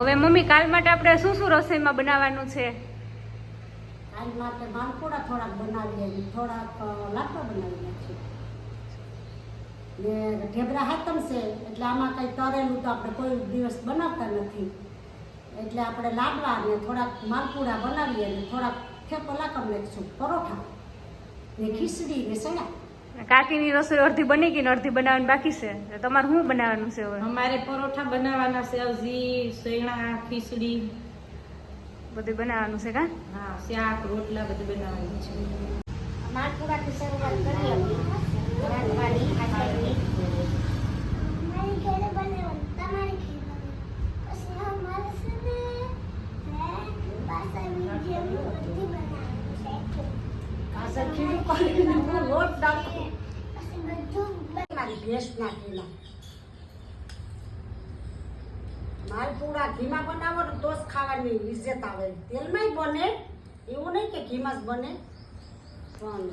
હવે મમ્મી, કાલ માટે આપણે શું શું રસોઈમાં બનાવવાનું છે? કાલ માટે માલપુડા થોડાક બનાવીએ થોડાક લાકડા બનાવી નાખીએ. ને ઢેબરા હાથમ છે, એટલે આમાં કંઈ તરેલું તો આપણે કોઈ દિવસ બનાવતા નથી. એટલે આપણે લાડવા ને થોડાક માલપુડા બનાવીએ અને થોડાક થેપલા કરી નાખીશું, પરોઠા ને ખીચડી ને સણા કાકીની રસોઈ અડધી બની ગઈ ને અડધી બનાવવાની બાકી છે. તો તમારે શું બનાવવાનું છે હવે? અમારે પરોઠા બનાવવાના છે હજી સૈણા ખીચડી. બધું બનાવવાનું છે કા? હા શાક રોટલા બધું બનાવવાનું છે. માલપુડાથી શરૂઆત કરી રાંધવાની આચારની. મારી ઘરે બનાવવાનું તમારી ઘરે પછી અમારે છે ને હે પાસાની બધી બનાવવાનું છે. કાસર ખીરું બ- મારી માલપુડા ઘીમાં બનાવો તો જ ખાવાની ઇજ્જત આવે તેલમાંય બને એવું નહીં કે ઘીમાં જ બને પણ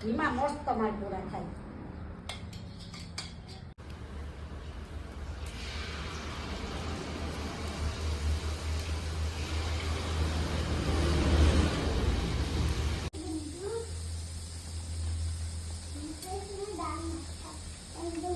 ઘીમાં મસ્ત માલપુડા થાય একদম